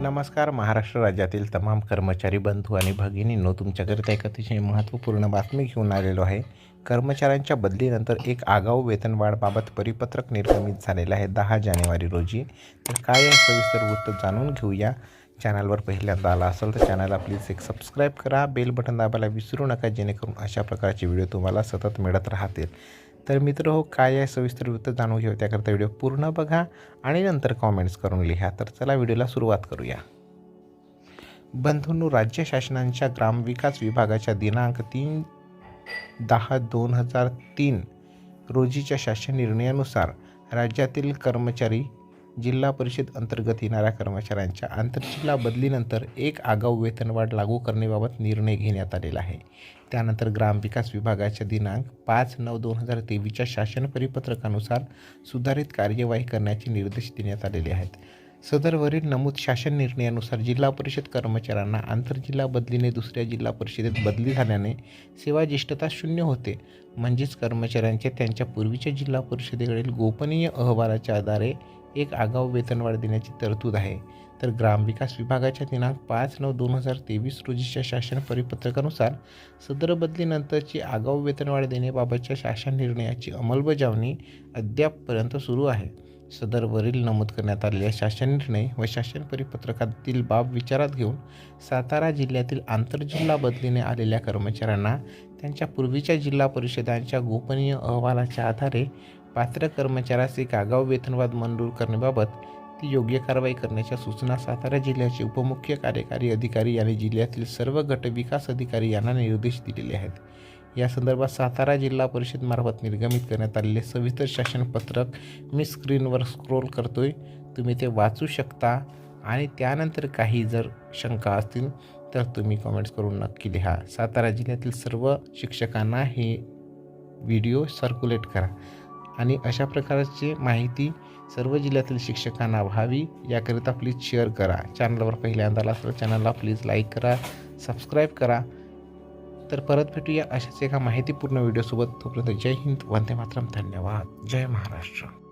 नमस्कार महाराष्ट्र राज्यातील तमाम कर्मचारी बंधू आणि भगिनींनो तुमच्याकरिता एक अतिशय महत्त्वपूर्ण बातमी घेऊन आलेलो आहे. कर्मचाऱ्यांच्या बदलीनंतर एक आगाऊ वेतनवाढबाबत परिपत्रक निर्गमित झालेलं आहे दहा जानेवारी रोजी. तर काय आहे? सविस्तर वृत्त जाणून घेऊया. चॅनलवर पहिल्यांदा आला असेल तर चॅनलला प्लीज एक सबस्क्राईब करा. बेल बटन दाबायला विसरू नका जेणेकरून अशा प्रकारचे व्हिडिओ तुम्हाला सतत मिळत राहतील. तर मित्र हो काय आहे सविस्तर वृत्त जाणून घेऊ त्याकरता व्हिडिओ पूर्ण बघा आणि नंतर कॉमेंट्स करून लिहा. तर चला व्हिडिओला सुरुवात करूया. बंधूंनो राज्य शासनाच्या ग्रामविकास विभागाच्या दिनांक तीन दहा दोन हजार तीन रोजीच्या शासन निर्णयानुसार राज्यातील कर्मचारी जिल्हा परिषद अंतर्गत येणाऱ्या कर्मचाऱ्यांच्या आंतरजिल्हा बदलीनंतर एक आगाऊ वेतनवाढ लागू करण्याबाबत निर्णय घेण्यात आलेला आहे. त्यानंतर ग्रामविकास विभागाच्या दिनांक पाच नऊ दोन हजार तेवीसच्या शासन परिपत्रकानुसार सुधारित कार्यवाही करण्याचे निर्देश देण्यात आलेले आहेत. सदरवरील नमूद शासन निर्णयानुसार जिल्हा परिषद कर्मचाऱ्यांना आंतरजिल्हा बदलीने दुसऱ्या जिल्हा परिषदेत बदली झाल्याने सेवा ज्येष्ठता शून्य होते. म्हणजेच कर्मचाऱ्यांच्या त्यांच्या पूर्वीच्या जिल्हा परिषदेकडील गोपनीय अहवालाच्या आधारे एक आगाऊ वेतनवाढ देण्याची तरतूद आहे. तर ग्रामविकास विभागाच्या दिनांक पाच नऊ दोन हजार तेवीस रोजीच्या शासन परिपत्रकानुसार सदर बदलीनंतरची आगाऊ वेतनवाढ देण्याबाबतच्या शासन निर्णयाची अंमलबजावणी अद्यापपर्यंत सुरू आहे. सदरवरील नमूद करण्यात आलेल्या शासन निर्णय व शासन परिपत्रकातील बाब विचारात घेऊन सातारा जिल्ह्यातील आंतरजिल्हा बदलीने आलेल्या कर्मचाऱ्यांना त्यांच्या पूर्वीच्या जिल्हा परिषदांच्या गोपनीय अहवालाच्या आधारे पात्र कर्मचाऱ्यास एक वेतनवाद मंजूर करण्याबाबत ती योग्य कारवाई करण्याच्या सूचना सातारा जिल्ह्याचे उपमुख्य कार्यकारी अधिकारी आणि जिल्ह्यातील सर्व गट विकास अधिकारी यांना निर्देश दिलेले आहेत. या संदर्भात सातारा जिल्हा परिषदमार्फत निर्गमित करण्यात आलेले सविस्तर शासन पत्रक मी स्क्रीनवर स्क्रोल करतोय. तुम्ही ते वाचू शकता आणि त्यानंतर काही जर शंका असतील तर तुम्ही कमेंट्स करून नक्की लिहा. सातारा जिल्ह्यातील सर्व शिक्षकांना हे व्हिडिओ सर्क्युलेट करा. आणि अशा प्रकारची माहिती सर्व जिल्ह्यातील शिक्षकांना व्हावी. याकरिता प्लीज शेअर करा. चॅनलवर पहिल्यांदा आला तर चॅनलला प्लीज लाईक करा सबस्क्राईब करा. तर परत भेटूया अशाच एका माहितीपूर्ण व्हिडिओसोबत तोपर्यंत जय हिंद वंदे मातरम. धन्यवाद. जय महाराष्ट्र.